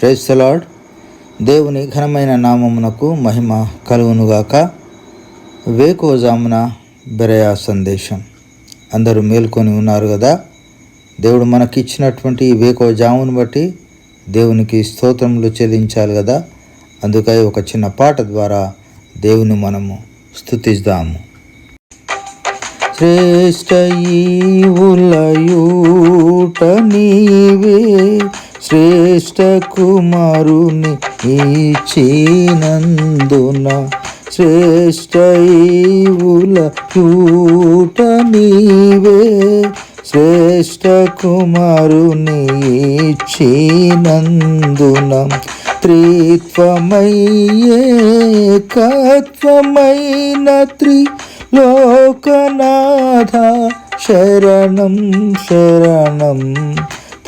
Praise the Lord దేవుని ఘనమైన నామమునకు మహిమ కలుగునుగాక. వేకోజామున బెరయా సందేశం. అందరూ మేల్కొని ఉన్నారు కదా? దేవుడు మనకిచ్చినటువంటి ఈ వేకోజామును బట్టి దేవునికి స్తోత్రములు చెల్లించాలి కదా? అందుకై ఒక చిన్న పాట ద్వారా దేవుని మనము స్తుతిద్దాము శ్రేష్ట ఈవులయూట నీవే శ్రేష్ఠ కుమారుని ఇచ్చినందున శ్రేష్ట కూట నీవే. శ్రేష్ఠ కుమారుని ఇచ్చినందున త్రిత్వమయ్యే కత్వమైన త్రి లోకనాథ శరణం శరణం.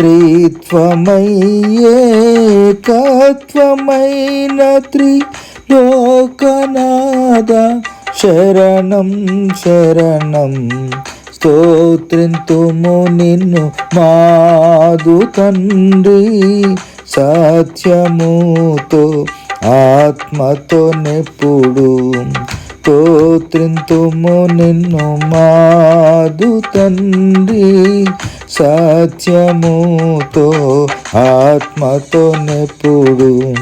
త్రిత్వమయ్యేకత్వమైన త్రి లోకనాథ శరణం శరణం. స్తోత్రింతుము నిన్ను మాదు తండ్రి. సత్యముతో ఆత్మతో నెప్పుడు స్తోత్రింతుము నిన్ను మాదు తండ్రి. సత్యముతో ఆత్మతో నెప్పుడు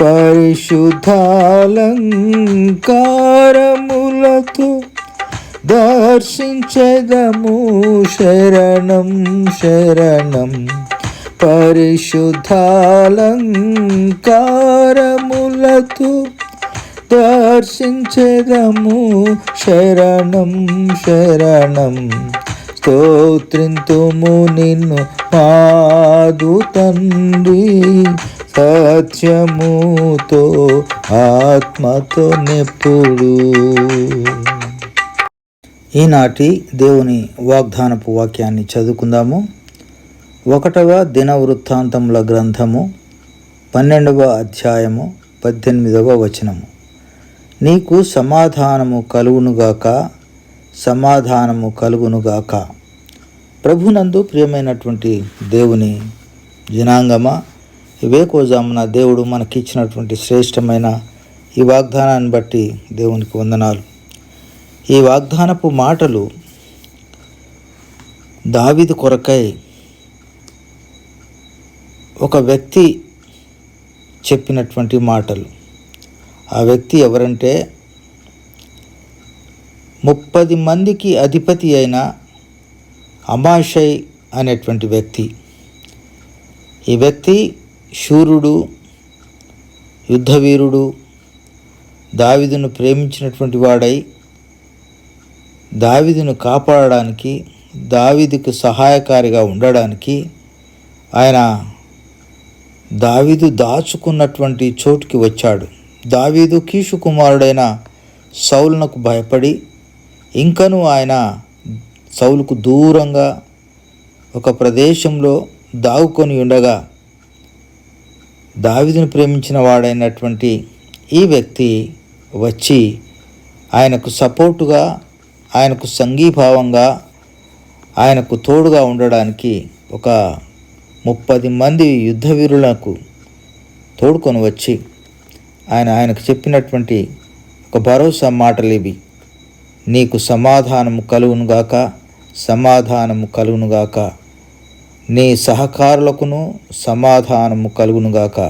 పరిశుద్ధాలంకారములతో దర్శించదము శరణం శరణం. పరిశుద్ధాలంకారములతో దర్శించదము శరణం శరణం. స్తోత్రింతుము నిన్ను మాదు తండ్రి సత్యముతో ఆత్మతో నెప్పుడు. ఈనాటి దేవుని వాగ్దానపు వాక్యాన్ని చదువుకుందాము. ఒకటవ దిన వృత్తాంతముల గ్రంథము పన్నెండవ అధ్యాయము పద్దెనిమిదవ వచనము. నీకు సమాధానము కలుగునుగాక సమాధానము కలుగునుగాక. ప్రభునందు ప్రియమైనటువంటి దేవుని జనాంగమా వివేకోజామున దేవుడు మనకిచ్చినటువంటి శ్రేష్టమైన ఈ వాగ్దానాన్ని బట్టి దేవునికి వందనాలు. ఈ వాగ్దానపు మాటలు దావిది కొరకై ఒక వ్యక్తి చెప్పినటువంటి మాటలు. ఆ వ్యక్తి ఎవరంటే ముప్పది మందికి అధిపతి అయిన అమాషై అనేటువంటి వ్యక్తి. ఈ వ్యక్తి శూరుడు యుద్ధవీరుడు దావిదును ప్రేమించినటువంటి వాడై దావిదును కాపాడడానికి దావిదుకు సహాయకారిగా ఉండడానికి ఆయన దావీదు దాచుకున్నటువంటి చోటుకి వచ్చాడు. దావీదు కీషు కుమారుడైన సౌలునకు భయపడి ఇంకను ఆయన సౌలుకు దూరంగా ఒక ప్రదేశంలో దాగుకొని ఉండగా దావిదును ప్రేమించిన వాడైనటువంటి ఈ వ్యక్తి వచ్చి ఆయనకు సపోర్టుగా ఆయనకు సంఘీభావంగా ఆయనకు తోడుగా ఉండడానికి ఒక ముప్పది మంది యుద్ధవీరులకు తోడుకొని వచ్చి ఆయన ఆయనకు చెప్పినటువంటి ఒక భరోసా మాటలు ఇవి నీకు సమాధానము కలుగునుగాక సమాధానము కలుగునుగాక నీ సహకారులకును సమాధానము కలుగునుగాక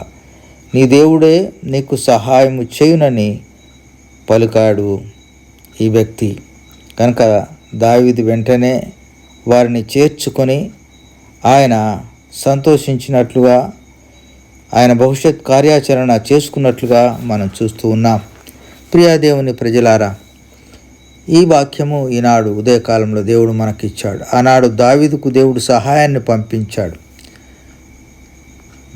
నీ దేవుడే నీకు సహాయము చేయునని పలికాడు ఈ వ్యక్తి. కనుక దావిది వెంటనే వారిని చేర్చుకొని ఆయన సంతోషించినట్లుగా ఆయన భవిష్యత్ కార్యాచరణ చేసుకున్నట్లుగా మనం చూస్తూ ఉన్నాం. ప్రియాదేవుని ప్రజలారా ఈ వాక్యము ఈనాడు ఉదయకాలంలో దేవుడు మనకిచ్చాడు. ఆనాడు దావిదుకు దేవుడు సహాయాన్ని పంపించాడు.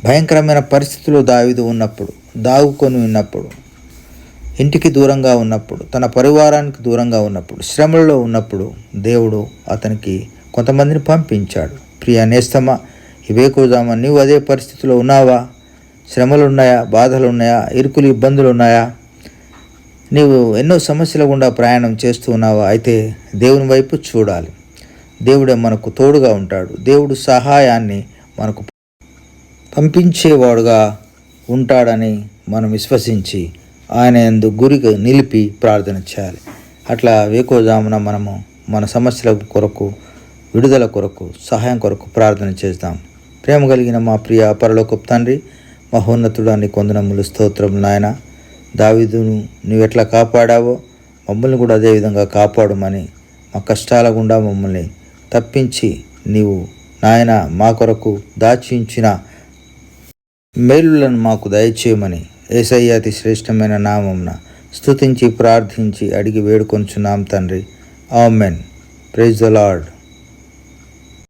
భయంకరమైన పరిస్థితుల్లో దావిదు ఉన్నప్పుడు దాగుకొని ఉన్నప్పుడు ఇంటికి దూరంగా ఉన్నప్పుడు తన పరివారానికి దూరంగా ఉన్నప్పుడు శ్రమలలో ఉన్నప్పుడు దేవుడు అతనికి కొంతమందిని పంపించాడు. ప్రియ నేస్తమా? ఇవేకోదామా నీవు అదే పరిస్థితిలో ఉన్నావా? శ్రమలు ఉన్నాయా బాధలు ఉన్నాయా ఇరుకులు ఇబ్బందులు ఉన్నాయా నీవు ఎన్నో సమస్యల గుండా ప్రయాణం చేస్తూ ఉన్నావా? అయితే దేవుని వైపు చూడాలి. దేవుడే మనకు తోడుగా ఉంటాడు. దేవుడు సహాయాన్ని మనకు పంపించేవాడుగా ఉంటాడని మనం విశ్వసించి ఆయన ఎందు గురికి నిలిపి ప్రార్థన చేయాలి. అట్లా వేకోజామున మనము మన సమస్యల కొరకు విడుదల కొరకు సహాయం కొరకు ప్రార్థన చేద్దాం. ప్రేమ కలిగిన మా ప్రియ పరలోకపు తండ్రి మహోన్నతుడు అని కొందనములు స్తోత్రం నాయన. దావిదును నువ్వు ఎట్లా కాపాడావో మమ్మల్ని కూడా అదేవిధంగా కాపాడమని మా కష్టాల గుండా మమ్మల్ని తప్పించి నీవు నాయన మా కొరకు దాచించిన మేలులను మాకు దయచేయమని ఏసయ్యాతి శ్రేష్టమైన నామంన స్తుతించి ప్రార్థించి అడిగి వేడుకొంచున్నాం తండ్రి. ఆమెన్. Praise the Lord.